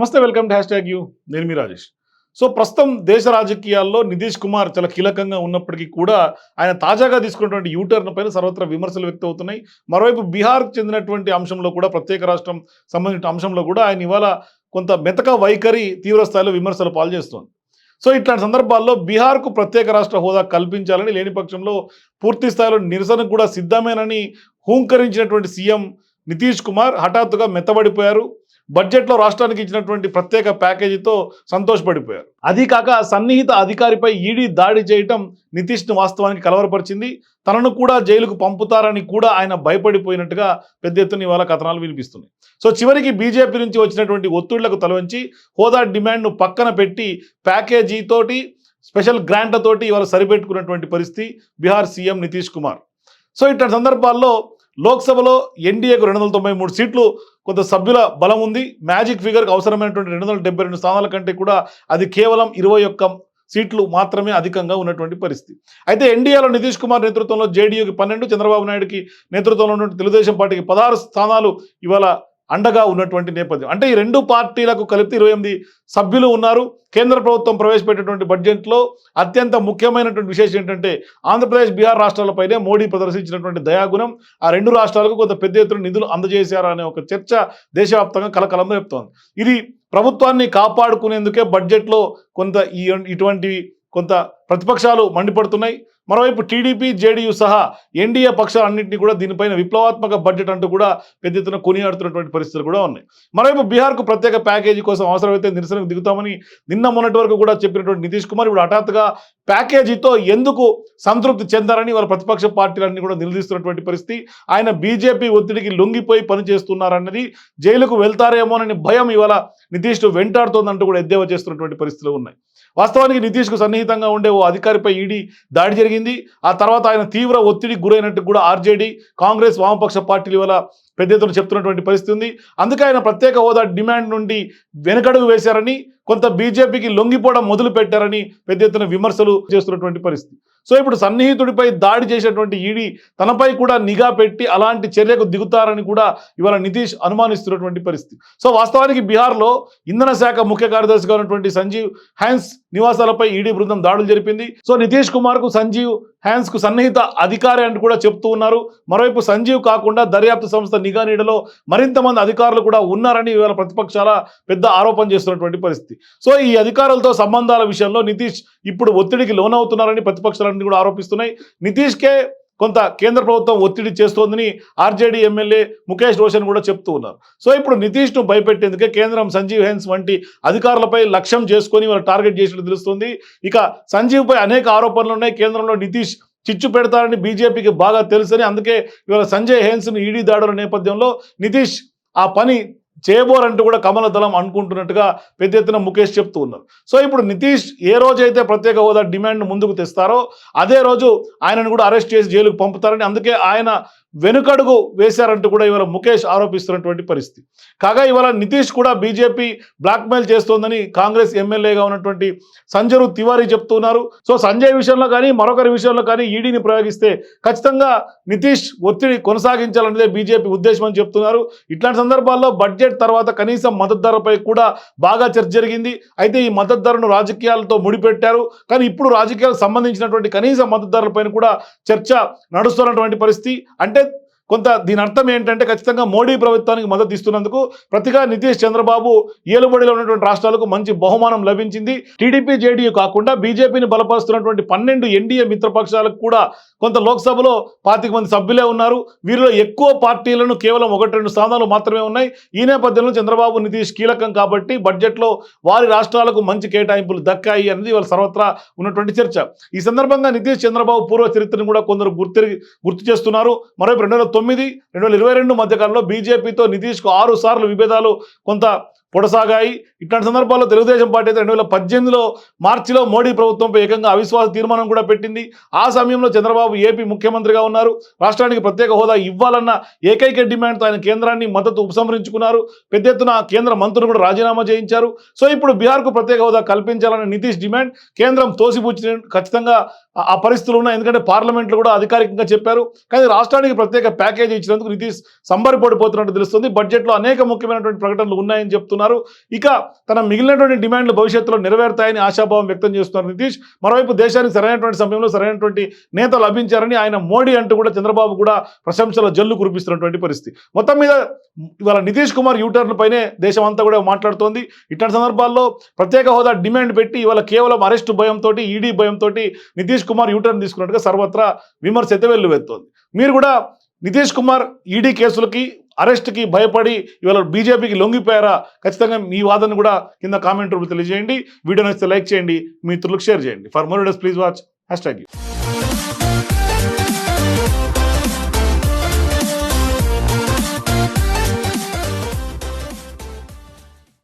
నమస్తే welcome to hash tag U. నేను మీ రాజేష్. సో ప్రస్తుతం దేశ రాజకీయాల్లో నితీష్ కుమార్ చాలా కీలకంగా ఉన్నప్పటికీ కూడా ఆయన తాజాగా తీసుకున్నటువంటి యూటర్న్ పైన సర్వత్రా విమర్శలు వ్యక్తమవుతున్నాయి మరోవైపు బీహార్కు చెందినటువంటి అంశంలో కూడా ప్రత్యేక రాష్ట్రం సంబంధించిన అంశంలో కూడా ఆయన ఇవాళ కొంత మెతక వైఖరి తీవ్ర స్థాయిలో విమర్శలు పాల్చేస్తోంది సో ఇట్లాంటి సందర్భాల్లో బీహార్కు ప్రత్యేక రాష్ట్ర హోదా కల్పించాలని లేని పక్షంలో పూర్తి స్థాయిలో నిరసన కూడా సిద్ధమేనని హూంకరించినటువంటి సీఎం నితీష్ కుమార్ హఠాత్తుగా మెత్తబడిపోయారు. బడ్జెట్లో రాష్ట్రానికి ఇచ్చినటువంటి ప్రత్యేక ప్యాకేజీతో సంతోషపడిపోయారు. అది కాక సన్నిహిత అధికారిపై ఈడీ దాడి చేయటం నితీష్ను వాస్తవానికి కలవరపరిచింది. తనను కూడా జైలుకు పంపుతారని కూడా ఆయన భయపడిపోయినట్టుగా పెద్ద ఎత్తున ఇవాళ కథనాలు వినిపిస్తున్నాయి. సో చివరికి బీజేపీ నుంచి వచ్చినటువంటి ఒత్తిళ్ళకు తలవంచి హోదా డిమాండ్ను పక్కన పెట్టి ప్యాకేజీతోటి స్పెషల్ గ్రాంట్లతోటి ఇవాళ సరిపెట్టుకున్నటువంటి పరిస్థితి బీహార్ సీఎం నితీష్ కుమార్. సో ఇట్లాంటి సందర్భాల్లో లోక్సభలో ఎన్డీఏకు రెండు వందల తొంభై మూడు సీట్లు కొంత సభ్యుల బలం ఉంది. మ్యాజిక్ ఫిగర్కి అవసరమైనటువంటి రెండు వందల డెబ్బై రెండు స్థానాల కంటే కూడా అది కేవలం ఇరవై ఒక్క సీట్లు మాత్రమే అధికంగా ఉన్నటువంటి పరిస్థితి. అయితే ఎన్డీఏలో నితీష్ కుమార్ నేతృత్వంలో జేడీయూకి పన్నెండు చంద్రబాబు నాయుడుకి నేతృత్వంలో ఉన్నటువంటి తెలుగుదేశం పార్టీకి పదహారు స్థానాలు ఇవాళ అండగా ఉన్నటువంటి నేపథ్యం. అంటే ఈ రెండు పార్టీలకు కలిపి ఇరవై ఎనిమిది సభ్యులు ఉన్నారు. కేంద్ర ప్రభుత్వం ప్రవేశపెట్టినటువంటి బడ్జెట్లో అత్యంత ముఖ్యమైనటువంటి విశేషం ఏంటంటే ఆంధ్రప్రదేశ్ బీహార్ రాష్ట్రాలపైనే మోడీ ప్రదర్శించినటువంటి దయాగుణం. ఆ రెండు రాష్ట్రాలకు కొంత పెద్ద ఎత్తున నిధులు అందజేశారా అనే ఒక చర్చ దేశవ్యాప్తంగా కలకలం రేపుతోంది. ఇది ప్రభుత్వాన్ని కాపాడుకునేందుకే బడ్జెట్లో కొంత ఈ ఇటువంటి కొంత ప్రతిపక్షాలు మండిపడుతున్నాయి. మరోవైపు టీడీపీ జేడీయూ సహా ఎన్డీఏ పక్షాలన్నింటినీ కూడా దీనిపైన విప్లవాత్మక బడ్జెట్ అంటూ కూడా పెద్ద ఎత్తున కొనియాడుతున్నటువంటి పరిస్థితులు కూడా ఉన్నాయి. మరోవైపు బీహార్కు ప్రత్యేక ప్యాకేజీ కోసం అవసరమైతే నిరసనకు దిగుతామని నిన్న మొన్నటి వరకు కూడా చెప్పినటువంటి నితీష్ కుమార్ ఇప్పుడు హఠాత్తుగా ప్యాకేజీతో ఎందుకు సంతృప్తి చెందారని వాళ్ళ ప్రతిపక్ష పార్టీలన్నీ కూడా నిలదీస్తున్నటువంటి పరిస్థితి. ఆయన బీజేపీ ఒత్తిడికి లొంగిపోయి పనిచేస్తున్నారన్నది జైలుకు వెళ్తారేమోనని భయం ఇవాళ నితీష్ వెంటాడుతోందంటూ కూడా ఎద్దేవా చేస్తున్నటువంటి పరిస్థితులు ఉన్నాయి. వాస్తవానికి నితీష్కు సన్నిహితంగా ఉండే ఓ అధికారిపై ఈడీ దాడి జరిగింది. ఆ తర్వాత ఆయన తీవ్ర ఒత్తిడికి గురైనట్టు కూడా ఆర్జేడీ కాంగ్రెస్ వామపక్ష పార్టీల వల్ల పెద్ద ఎత్తున చెప్తున్నటువంటి పరిస్థితి ఉంది. అందుకే ఆయన ప్రత్యేక హోదా డిమాండ్ నుండి వెనకడుగు వేశారని కొంత బీజేపీకి లొంగిపోవడం మొదలు పెట్టారని పెద్ద ఎత్తున విమర్శలు చేస్తున్నటువంటి పరిస్థితి. సో ఇప్పుడు సన్నిహితుడిపై దాడి చేసినటువంటి ఈడీ తనపై కూడా నిఘా పెట్టి అలాంటి చర్యకు దిగుతారని కూడా ఇవాళ నితీష్ అనుమానిస్తున్నటువంటి పరిస్థితి. సో వాస్తవానికి బీహార్లో ఇంధన శాఖ ముఖ్య కార్యదర్శిగా ఉన్నటువంటి సంజీవ్ హ్యాన్స్ నివాసాలపై ఈడీ బృందం దాడులు జరిపింది. సో నితీష్ కుమార్కు సంజీవ్ హ్యాన్స్కు సన్నిహిత అధికారి అంటూ కూడా చెప్తూ ఉన్నారు. మరోవైపు సంజీవ్ కాకుండా దర్యాప్తు సంస్థ నిఘా నీడలో మరింత మంది అధికారులు కూడా ఉన్నారని ఇవాళ ప్రతిపక్షాల పెద్ద ఆరోపణ చేస్తున్నటువంటి పరిస్థితి. సో ఈ అధికారులతో సంబంధాల విషయంలో నితీష్ ఇప్పుడు ఒత్తిడికి లోనవుతున్నారని ప్రతిపక్షాలన్నీ కూడా ఆరోపిస్తున్నాయి. నితీష్కే కొంత కేంద్ర ప్రభుత్వం ఒత్తిడి చేస్తోందని ఆర్జేడీ ఎమ్మెల్యే ముఖేష్ రోషన్ కూడా చెప్తూ ఉన్నారు. సో ఇప్పుడు నితీష్ను భయపెట్టేందుకే కేంద్రం సంజీవ్ హెన్స్ వంటి అధికారులపై లక్ష్యం చేసుకొని వాళ్ళు టార్గెట్ చేసినట్టు తెలుస్తుంది. ఇక సంజీవ్పై అనేక ఆరోపణలు ఉన్నాయి. కేంద్రంలో నితీష్ చిచ్చు పెడతారని బీజేపీకి బాగా తెలుసని అందుకే ఇవాళ సంజయ్ హెన్స్ను ఈడీ దాడుల నేపథ్యంలో నితీష్ ఆ పని చేయబోరంటూ కూడా కమల దళం అనుకుంటున్నట్టుగా పెద్ద ఎత్తున ముఖేష్ చెప్తూ ఉన్నారు. సో ఇప్పుడు నితీష్ ఏ రోజైతే ప్రత్యేక హోదా డిమాండ్ ముందుకు తెస్తారో అదే రోజు ఆయనను కూడా అరెస్ట్ చేసి జైలుకు పంపుతారని అందుకే ఆయన వెనుకడుగు వేశారంటూ కూడా ఇవాళ ముఖేష్ ఆరోపిస్తున్నటువంటి పరిస్థితి. కాగా ఇవాళ నితీష్ కూడా బీజేపీ బ్లాక్మెయిల్ చేస్తోందని కాంగ్రెస్ ఎమ్మెల్యేగా ఉన్నటువంటి సంజరు తివారీ చెప్తున్నారు సో సంజయ్ విషయంలో కానీ మరొకరి విషయంలో కానీ ఈడీని ప్రయోగిస్తే ఖచ్చితంగా నితీష్ ఒత్తిడి కొనసాగించాలనేదే బీజేపీ ఉద్దేశం అని చెప్తున్నారు. ఇట్లాంటి సందర్భాల్లో బడ్జెట్ తర్వాత కనీసం మద్దతు ధరపై కూడా బాగా చర్చ జరిగింది. అయితే ఈ మద్దతు ధరను రాజకీయాలతో ముడిపెట్టారు. కానీ ఇప్పుడు రాజకీయాలకు సంబంధించినటువంటి కనీస మద్దతు ధరలపైన కూడా చర్చ నడుస్తున్నటువంటి పరిస్థితి. అంటే కొంత దీని అర్థం ఏంటంటే ఖచ్చితంగా మోడీ ప్రభుత్వానికి మద్దతు ఇస్తున్నందుకు ప్రతిగా నితీష్ చంద్రబాబు ఏలుబడిలో ఉన్నటువంటి రాష్ట్రాలకు మంచి బహుమానం లభించింది. టీడీపీ జేడీయూ కాకుండా బీజేపీని బలపరుస్తున్నటువంటి పన్నెండు ఎన్డీఏ మిత్రపక్షాలకు కూడా కొంత లోక్సభలో పాతిక మంది సభ్యులే ఉన్నారు. వీరిలో ఎక్కువ పార్టీలను కేవలం ఒకటి రెండు స్థానాలు మాత్రమే ఉన్నాయి. ఈ నేపథ్యంలో చంద్రబాబు నితీష్ కీలకం కాబట్టి బడ్జెట్లో వారి రాష్ట్రాలకు మంచి కేటాయింపులు దక్కాయి అనేది వాళ్ళ సర్వత్రా ఉన్నటువంటి చర్చ. ఈ సందర్భంగా నితీష్ చంద్రబాబు పూర్వ చరిత్రను కూడా కొందరు గుర్తు గుర్తు చేస్తున్నారు. మరోవైపు రెండు తొమ్మిది రెండు వేల ఇరవై రెండు మధ్యకాలంలో బీజేపీతో నితీష్కు ఆరు సార్లు విభేదాలు కొంత పొడసాగాయి. ఇట్లాంటి సందర్భాల్లో తెలుగుదేశం పార్టీ అయితే రెండు వేల పద్దెనిమిదిలో మార్చిలో మోడీ ప్రభుత్వంపై ఏకంగా అవిశ్వాస తీర్మానం కూడా పెట్టింది. ఆ సమయంలో చంద్రబాబు ఏపీ ముఖ్యమంత్రిగా ఉన్నారు. రాష్ట్రానికి ప్రత్యేక హోదా ఇవ్వాలన్న ఏకైక డిమాండ్తో ఆయన కేంద్రాన్ని మద్దతు ఉపసంహరించుకున్నారు. పెద్ద ఎత్తున కేంద్ర మంత్రులు కూడా రాజీనామా చేయించారు. సో ఇప్పుడు బీహార్కు ప్రత్యేక హోదా కల్పించాలన్న నితీష్ డిమాండ్ కేంద్రం తోసిపుచ్చిన ఖచ్చితంగా ఆ- ఆ పరిస్థితులు ఉన్నాయి. ఎందుకంటే పార్లమెంట్లో కూడా అధికారికంగా చెప్పారు. కానీ రాష్ట్రానికి ప్రత్యేక ప్యాకేజీ ఇచ్చినందుకు నితీష్ సంబరపడిపోతున్నట్టు తెలుస్తుంది. బడ్జెట్లో అనేక ముఖ్యమైనటువంటి ప్రకటనలు ఉన్నాయని చెప్తున్నారు. ఇక తన మిగిలినటువంటి డిమాండ్లు భవిష్యత్తులో నెరవేరుతాయని ఆశాభావం వ్యక్తం చేస్తున్నారు నితీష్. మరోవైపు దేశానికి సరైనటువంటి సమయంలో సరైనటువంటి నేత లభించారని ఆయన మోడీ అంటూ కూడా చంద్రబాబు కూడా ప్రశంసల జల్లు కురిపిస్తున్నటువంటి పరిస్థితి. మొత్తం మీద ఇవాళ నితీష్ కుమార్ యూటర్న్ పైనే దేశం అంతా కూడా మాట్లాడుతోంది. ఇట్లాంటి సందర్భాల్లో ప్రత్యేక హోదా డిమాండ్ పెట్టి ఇవాళ కేవలం అరెస్టు భయంతో ఈడీ భయంతో నితీష్ కుమార్ యూటర్న్ తీసుకున్నట్టుగా సర్వత్రా విమర్శ అయితే వెల్లువెత్తోంది. మీరు కూడా నితీష్ కుమార్ ఈడీ కేసులకి అరెస్ట్కి భయపడి ఇవాళ బీజేపీకి లొంగిపోయారా? ఖచ్చితంగా మీ వాదన కూడా కింద కామెంట్ రూపంలో తెలియజేయండి. వీడియో నచ్చితే లైక్ చేయండి. మీ మిత్రులకు షేర్ చేయండి. For more days please watch. Hash tag